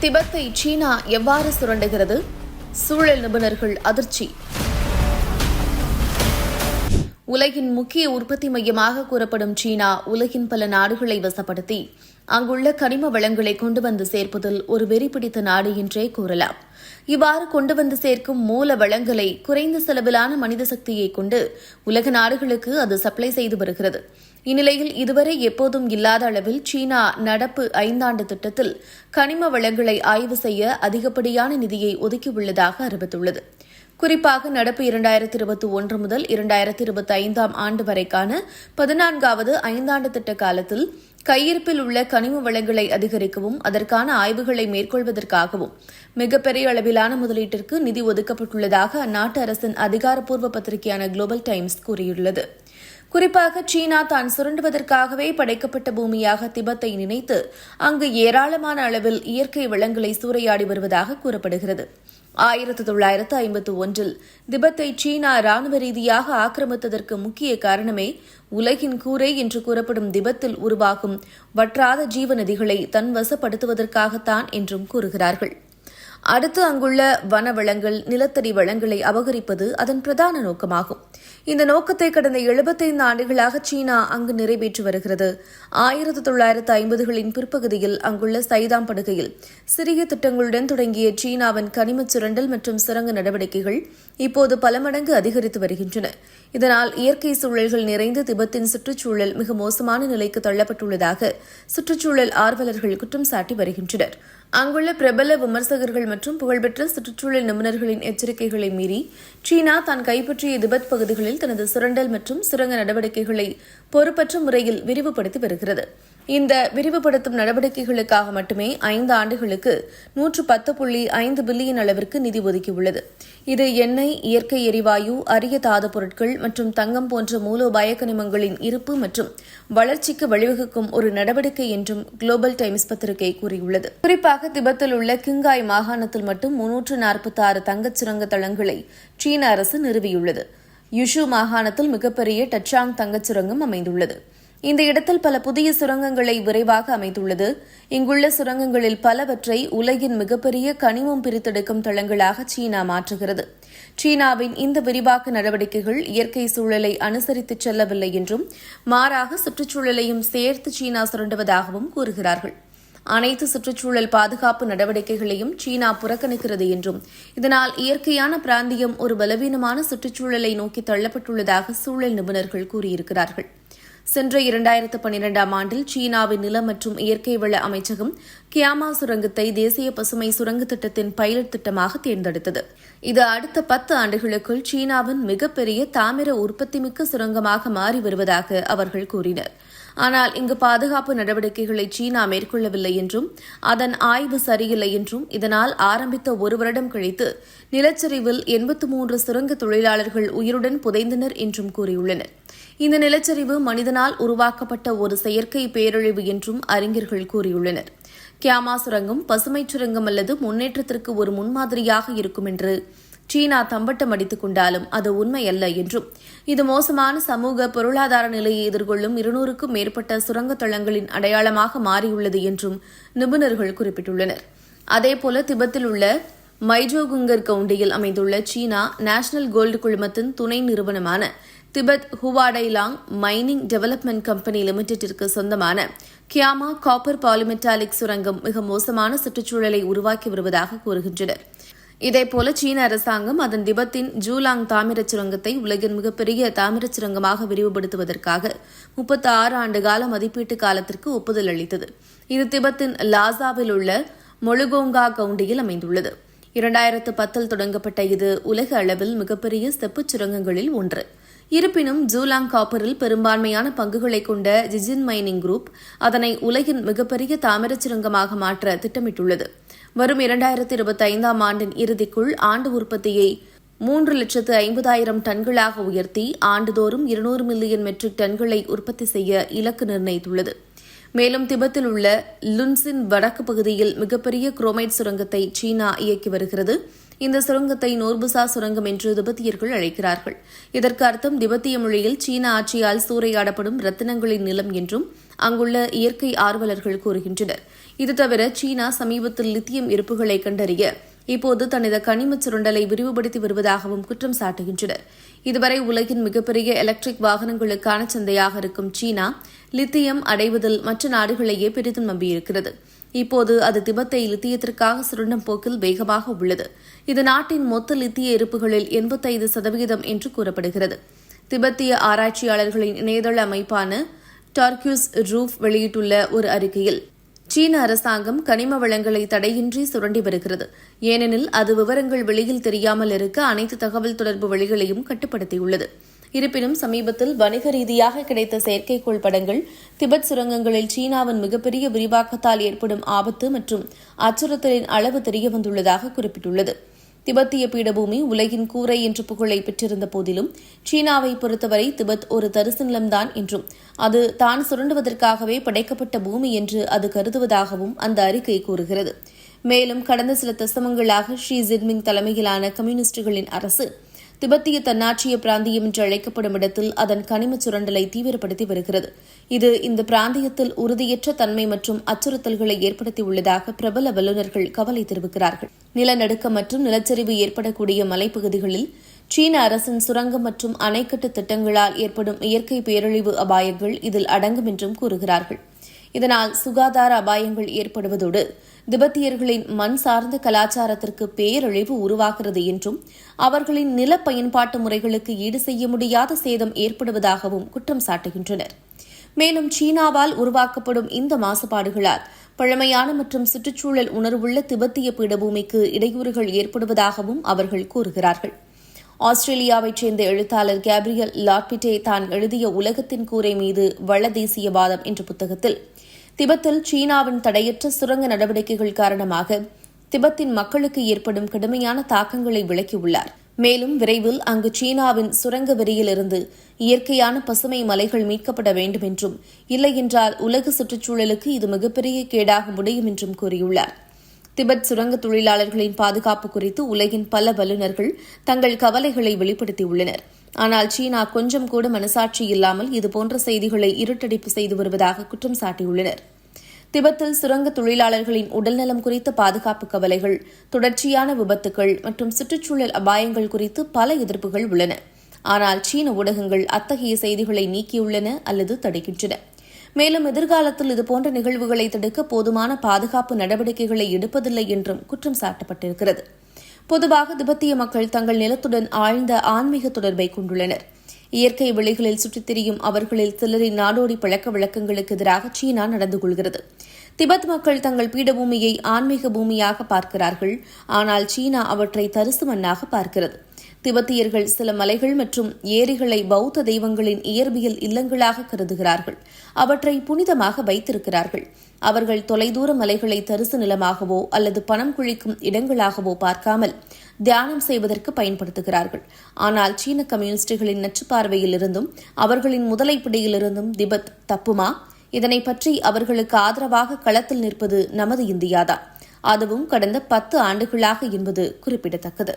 திபெத்தை சீனா எவ்வாறு சுரண்டுகிறது? சூழல் நிபுணர்கள் அதிர்ச்சி. உலகின் முக்கிய உற்பத்தி மையமாக கூறப்படும் சீனா உலகின் பல நாடுகளை வசப்படுத்தி அங்குள்ள கனிம வளங்களை கொண்டு வந்து சேர்ப்பதில் ஒரு வெறி பிடித்த நாடு என்றே கூறலாம். இவ்வாறு கொண்டு வந்து சேர்க்கும் மூல வளங்களை குறைந்த செலவிலான மனித சக்தியை கொண்டு உலக நாடுகளுக்கு அது சப்ளை செய்து வருகிறது. இந்நிலையில் இதுவரை எப்போதும் இல்லாத அளவில் சீனா நடப்பு ஐந்தாண்டு திட்டத்தில் கனிம வளங்களை ஆய்வு செய்ய அதிகப்படியான நிதியை ஒதுக்கியுள்ளதாக அறிவித்துள்ளது. குறிப்பாக நடப்பு இரண்டாயிரத்தி இருபத்தி ஒன்று முதல் இரண்டாயிரத்தி இருபத்தி ஐந்தாம் ஆண்டு வரைக்கான பதினான்காவது ஐந்தாண்டு திட்ட காலத்தில் கையிருப்பில் உள்ள கனிம வளங்களை அதிகரிக்கவும் அதற்கான ஆய்வுகளை மேற்கொள்வதற்காகவும் மிகப்பெரிய அளவிலான முதலீட்டிற்கு நிதி ஒதுக்கப்பட்டுள்ளதாக அந்நாட்டு அரசின் அதிகாரப்பூர்வ பத்திரிகையான குளோபல் டைம்ஸ் கூறியுள்ளது. குறிப்பாக சீனா தான் சுரண்டுவதற்காகவே படைக்கப்பட்ட பூமியாக திபத்தை நினைத்து அங்கு ஏராளமான அளவில் இயற்கை வளங்களை சூறையாடி வருவதாக கூறப்படுகிறது. ஆயிரத்து தொள்ளாயிரத்து ஐம்பத்து ஒன்றில் திபத்தை சீனா ராணுவ ரீதியாக ஆக்கிரமித்ததற்கு முக்கிய காரணமே உலகின் கூரை என்று கூறப்படும் திபத்தில் உருவாகும் வற்றாத ஜீவ நதிகளை தன் வசப்படுத்துவதற்காகத்தான் என்றும் கூறுகிறார்கள். அடுத்து அங்குள்ள வனவளங்கள் நிலத்தடி வளங்களை அபகரிப்பது அதன் பிரதான நோக்கமாகும். இந்த நோக்கத்தை கடந்த எழுபத்தைந்து ஆண்டுகளாக சீனா அங்கு நிறைவேற்றி வருகிறது. ஆயிரத்தி தொள்ளாயிரத்து ஐம்பதுகளின் பிற்பகுதியில் அங்குள்ள சைதாம் படுகையில் சிறிய திட்டங்களுடன் தொடங்கிய சீனாவின் கனிம சுரண்டல் மற்றும் சுரங்க நடவடிக்கைகள் இப்போது பல மடங்கு அதிகரித்து வருகின்றன. இதனால் இயற்கை சூழல்கள் நிறைந்த திபெத்தின் சுற்றுச்சூழல் மிக மோசமான நிலைக்கு தள்ளப்பட்டுள்ளதாக சுற்றுச்சூழல் ஆர்வலர்கள் குற்றம் சாட்டி வருகின்றனர். அங்குள்ள பிரபல விமர்சகர்கள் மற்றும் புகழ்பெற்ற சுற்றுச்சூழல் நிபுணர்களின் எச்சரிக்கைகளை மீறி சீனா தான் கைப்பற்றிய திபெத் பகுதிகளில் தனது சுரண்டல் மற்றும் சுரங்க நடவடிக்கைகளை பொறுப்பற்ற முறையில் விரிவுபடுத்தி வருகிறது. இந்த விரிவுபடுத்தும் நடவடிக்கைகளுக்காக மட்டுமே ஐந்து ஆண்டுகளுக்கு நூற்று பத்து புள்ளி ஐந்து பில்லியன் அளவிற்கு நிதி ஒதுக்கியுள்ளது. இது எண்ணெய் இயற்கை எரிவாயு அரிய தாது பொருட்கள் மற்றும் தங்கம் போன்ற மூலோபாய கனிமங்களின் இருப்பு மற்றும் வளர்ச்சிக்கு வழிவகுக்கும் ஒரு நடவடிக்கை என்றும் குளோபல் டைம்ஸ் பத்திரிகை கூறியுள்ளது. குறிப்பாக திபெத்தில் உள்ள கிங்காய் மாகாணத்தில் மட்டும் முன்னூற்று நாற்பத்தி ஆறு தங்கச் சுரங்க தளங்களை சீன அரசு நிறுவியுள்ளது. யுஷு மாகாணத்தில் மிகப்பெரிய டச்சாங் தங்கச் சுரங்கம் அமைந்துள்ளது. இந்த இடத்தில் பல புதிய சுரங்கங்களை விரைவாக அமைத்துள்ளது. இங்குள்ள சுரங்கங்களில் பலவற்றை உலகின் மிகப்பெரிய கனிமம் பிரித்தெடுக்கும் தளங்களாக சீனா மாற்றுகிறது. சீனாவின் இந்த விரிவாக்க நடவடிக்கைகள் இயற்கை சூழலை அனுசரித்து செல்லவில்லை என்றும் மாறாக சுற்றுச்சூழலையும் சேர்த்து சீனா சுரண்டுவதாகவும் கூறுகிறார்கள். அனைத்து சுற்றுச்சூழல் பாதுகாப்பு நடவடிக்கைகளையும் சீனா புறக்கணிக்கிறது என்றும் இதனால் இயற்கையான பிராந்தியம் ஒரு பலவீனமான சுற்றுச்சூழலை நோக்கி தள்ளப்பட்டுள்ளதாக சூழல் நிபுணர்கள் கூறியிருக்கிறார்கள். சென்ற இரண்டாயிரத்து பனிரெண்டாம் ஆண்டில் சீனாவின் நிலம் மற்றும் இயற்கை வள அமைச்சகம் கியாமா சுரங்கத்தை தேசிய பசுமை சுரங்க திட்டத்தின் பைலட் திட்டமாக தேர்ந்தெடுத்தது. இது அடுத்த பத்து ஆண்டுகளுக்குள் சீனாவின் மிகப்பெரிய தாமிர உற்பத்திமிக்க சுரங்கமாக மாறி வருவதாக அவர்கள் கூறினர். ஆனால் இங்கு பாதுகாப்பு நடவடிக்கைகளை சீனா மேற்கொள்ளவில்லை என்றும் அதன் ஆய்வு சரியில்லை என்றும் இதனால் ஆரம்பித்த ஒரு வருடம் கழித்து நிலச்சரிவில் எண்பத்து மூன்று சுரங்க தொழிலாளர்கள் உயிருடன் புதைந்தனர் என்றும் கூறியுள்ளனர். இந்த நிலச்சரிவு மனிதனால் உருவாக்கப்பட்ட ஒரு செயற்கை பேரழிவு என்றும் அறிஞர்கள் கூறியுள்ளனர். கியாமா சுரங்கம் பசுமை சுரங்கம் அல்லது முன்னேற்றத்திற்கு ஒரு முன்மாதிரியாக இருக்கும் என்று சீனா தம்பட்டம் அடித்துக் கொண்டாலும் அது உண்மையல்ல என்றும் இது மோசமான சமூக பொருளாதார நிலையை எதிர்கொள்ளும் இருநூறுக்கும் மேற்பட்ட சுரங்க தளங்களின் அடையாளமாக மாறியுள்ளது என்றும் நிபுணர்கள் குறிப்பிட்டுள்ளனர். அதேபோல திபெத்தில் உள்ள மைஜோகுங்கர் கவுண்டியில் அமைந்துள்ள சீனா நேஷனல் கோல்டு குழுமத்தின் துணை நிறுவனமான Tibet Huatailong mining development company லிமிடெட்டிற்கு சொந்தமான கியாமா காப்பர் பாலிமெட்டாலிக் சுரங்கம் மிக மோசமான சுற்றுச்சூழலை உருவாக்கி வருவதாக கூறுகின்றனர். இதேபோல சீன அரசாங்கம் அதன் திபத்தின் ஜூலாங் தாமிரச் சுரங்கத்தை உலகின் மிகப்பெரிய தாமிரச் சுரங்கமாக விரிவுபடுத்துவதற்காக முப்பத்தி ஆறு ஆண்டு கால மதிப்பீட்டு காலத்திற்கு ஒப்புதல் அளித்தது. இது திபெத்தின் லாசாவில் உள்ள மொழுகோங்கா கவுண்டியில் அமைந்துள்ளது. இரண்டாயிரத்து பத்தில் தொடங்கப்பட்ட இது உலக அளவில் மிகப்பெரிய செப்புச் சுரங்கங்களில் ஒன்று. இருப்பினும் ஜூலாங் காப்பரில் பெரும்பான்மையான பங்குகளை கொண்ட ஜிஜின் மைனிங் குரூப் அதனை உலகின் மிகப்பெரிய தாமிரச் சுரங்கமாக மாற்ற திட்டமிட்டுள்ளது. வரும் இரண்டாயிரத்தி இருபத்தி ஐந்தாம் ஆண்டின் இறுதிக்குள் ஆண்டு உற்பத்தியை மூன்று லட்சத்து ஐம்பதாயிரம் டன்களாக உயர்த்தி ஆண்டுதோறும் இருநூறு மில்லியன் மெட்ரிக் டன்களை உற்பத்தி செய்ய இலக்கு நிர்ணயித்துள்ளது. மேலும் திபெத்தில் உள்ள லுன்சின் வடக்கு பகுதியில் மிகப்பெரிய குரோமைட் சுரங்கத்தை சீனா இயக்கி வருகிறது. இந்த சுரங்கத்தை நோர்புசா சுரங்கம் என்று திபெத்தியர்கள் அழைக்கிறார்கள். இதற்கு அர்த்தம் திபெத்திய மொழியில் சீன ஆட்சியால் சூறையாடப்படும் ரத்தினங்களின் நிலம் என்றும் அங்குள்ள இயற்கை ஆர்வலர்கள் கூறுகின்றனர். இது தவிர சீனா சமீபத்தில் லித்தியம் இருப்புகளை கண்டறிய இப்போது தனது கனிமச் சுரண்டலை விரிவுபடுத்தி வருவதாகவும் குற்றம் சாட்டுகின்றனர். இதுவரை உலகின் மிகப்பெரிய எலக்ட்ரிக் வாகனங்களுக்கான சந்தையாக இருக்கும் சீனா லித்தியம் அடைவதில் மற்ற நாடுகளையே பெரிதும் நம்பியிருக்கிறது. இப்போது அது திபெத்தை லித்தியத்திற்காக சுரண்டும் போக்கில் வேகமாக உள்ளது. இது நாட்டின் மொத்த லித்திய இருப்புகளில் எண்பத்தைந்து சதவிகிதம் என்று கூறப்படுகிறது. திபெத்திய ஆராய்ச்சியாளர்களின் இணையதள அமைப்பான டார்கியூஸ் ரூஃப் வெளியிட்டுள்ள ஒரு அறிக்கையில் சீன அரசாங்கம் கனிம வளங்களை தடையின்றி சுரண்டி வருகிறது. ஏனெனில் அது விவரங்கள் வெளியில் தெரியாமல் இருக்க அனைத்து தகவல் தொடர்பு வழிகளையும் கட்டுப்படுத்தியுள்ளது. இருப்பினும் சமீபத்தில் வணிக ரீதியாக கிடைத்த செயற்கைக்கோள் படங்கள் திபெத் சுரங்கங்களில் சீனாவின் மிகப்பெரிய விரிவாக்கத்தால் ஏற்படும் ஆபத்து மற்றும் அச்சுறுத்தலின் அளவு தெரியவந்துள்ளதாக குறிப்பிட்டுள்ளது. திபெத்திய பீடபூமி உலகின் கூரை என்ற புகழை பெற்றிருந்த போதிலும் சீனாவை பொறுத்தவரை திபெத் ஒரு தரிசு நிலம்தான் என்றும் அது தான் சுரண்டுவதற்காகவே படைக்கப்பட்ட பூமி என்று அது கருதுவதாகவும் அந்த அறிக்கை கூறுகிறது. மேலும் கடந்த சில தசமங்களாக ஷி ஜின்மிங் தலைமையிலான கம்யூனிஸ்டுகளின் அரசு திபெத்திய தன்னாட்சிய பிராந்தியம் என்று அழைக்கப்படும் இடத்தில் அதன் கனிம சுரண்டலை தீவிரப்படுத்தி வருகிறது. இது இந்த பிராந்தியத்தில் உறுதியற்ற தன்மை மற்றும் அச்சுறுத்தல்களை ஏற்படுத்தியுள்ளதாக பிரபல வல்லுநர்கள் கவலை தெரிவிக்கிறார்கள். நிலநடுக்கம் மற்றும் நிலச்சரிவு ஏற்படக்கூடிய மலைப்பகுதிகளில் சீன அரசின் சுரங்கம் மற்றும் அணைக்கட்டு திட்டங்களால் ஏற்படும் இயற்கை பேரழிவு அபாயங்கள் இதில் அடங்கும் என்றும் கூறுகிறார்கள். இதனால் சுகாதார அபாயங்கள் ஏற்படுவதோடு திபெத்தியர்களின் மண் சார்ந்த கலாச்சாரத்திற்கு பேரழிவு உருவாகிறது என்றும் அவர்களின் நில பயன்பாட்டு முறைகளுக்கு ஈடு செய்ய முடியாத சேதம் ஏற்படுவதாகவும் குற்றம் சாட்டுகின்றனர். மேலும் சீனாவால் உருவாக்கப்படும் இந்த மாசுபாடுகளால் பழமையான மற்றும் சுற்றுச்சூழல் உணர்வுள்ள திபெத்திய பீடபூமிக்கு இடையூறுகள் ஏற்படுவதாகவும் அவர்கள் கூறுகிறார்கள். ஆஸ்திரேலியாவைச் சேர்ந்த எழுத்தாளர் கேப்ரியல் லாட்பிட்டே தான் எழுதிய உலகத்தின் கூரை மீது வள தேசியவாதம் என்ற புத்தகத்தில் திபெத்தில் சீனாவின் தடையற்ற சுரங்க நடவடிக்கைகள் காரணமாக திபெத்தின் மக்களுக்கு ஏற்படும் கடுமையான தாக்கங்களை விளக்கியுள்ளார். மேலும் விரைவில் அங்கு சீனாவின் சுரங்க வெறியிலிருந்து இயற்கையான பசுமை மலைகள் மீட்கப்பட வேண்டும் என்றும் இல்லையென்றால் உலக சுற்றுச்சூழலுக்கு இது மிகப்பெரிய கேடாக முடியும் என்றும் கூறியுள்ளார். திபெத் சுரங்க தொழிலாளர்களின் பாதுகாப்பு குறித்து உலகின் பல வல்லுநர்கள் தங்கள் கவலைகளை வெளிப்படுத்தியுள்ளனர். ஆனால் சீனா கொஞ்சம் கூட மனசாட்சி இல்லாமல் இதுபோன்ற செய்திகளை இருட்டடிப்பு செய்து வருவதாக குற்றம் சாட்டியுள்ளனர். திபெத்தில் சுரங்க தொழிலாளர்களின் உடல்நலம் குறித்த பாதுகாப்பு கவலைகள் தொடர்ச்சியான விபத்துகள் மற்றும் சுற்றுச்சூழல் அபாயங்கள் குறித்து பல எதிர்ப்புகள் உள்ளன. ஆனால் சீன ஊடகங்கள் அத்தகைய செய்திகளை நீக்கியுள்ளன அல்லது தடுக்கின்றன. மேலும் எதிர்காலத்தில் இதுபோன்ற நிகழ்வுகளை தடுக்க போதுமான பாதுகாப்பு நடவடிக்கைகளை எடுப்பதில்லை என்றும் குற்றம் சாட்டப்பட்டிருக்கிறது. பொதுவாக திபெத்திய மக்கள் தங்கள் நிலத்துடன் ஆழ்ந்த ஆன்மீக தொடர்பை கொண்டுள்ளனர். இயற்கை வெளிகளில் சுற்றித் திரியும் அவர்களில் சிலரின் நாடோடி பழக்க வழக்கங்களுக்கு எதிராக சீனா நடந்து கொள்கிறது. திபெத் மக்கள் தங்கள் பீடபூமியை ஆன்மீக பூமியாக பார்க்கிறார்கள். ஆனால் சீனா அவற்றை தரிசு மண்ணாக பார்க்கிறது. திபெத்தியர்கள் சில மலைகள் மற்றும் ஏரிகளை பௌத்த தெய்வங்களின் இயற்பியல் இல்லங்களாக கருதுகிறார்கள். அவற்றை புனிதமாக வைத்திருக்கிறார்கள். அவர்கள் தொலைதூர மலைகளை தரிசு நிலமாகவோ அல்லது பணம் குழிக்கும் இடங்களாகவோ பார்க்காமல் தியானம் செய்வதற்கு பயன்படுத்துகிறார்கள். ஆனால் சீன கம்யூனிஸ்டுகளின் நச்சுப்பார்வையிலிருந்தும் அவர்களின் முதலைப்பிடியிலிருந்தும் திபெத் தப்புமா? இதனை பற்றி அவர்களுக்கு ஆதரவாக களத்தில் நிற்பது நமது இந்தியாதான். அதுவும் கடந்த பத்து ஆண்டுகளாக என்பது குறிப்பிடத்தக்கது.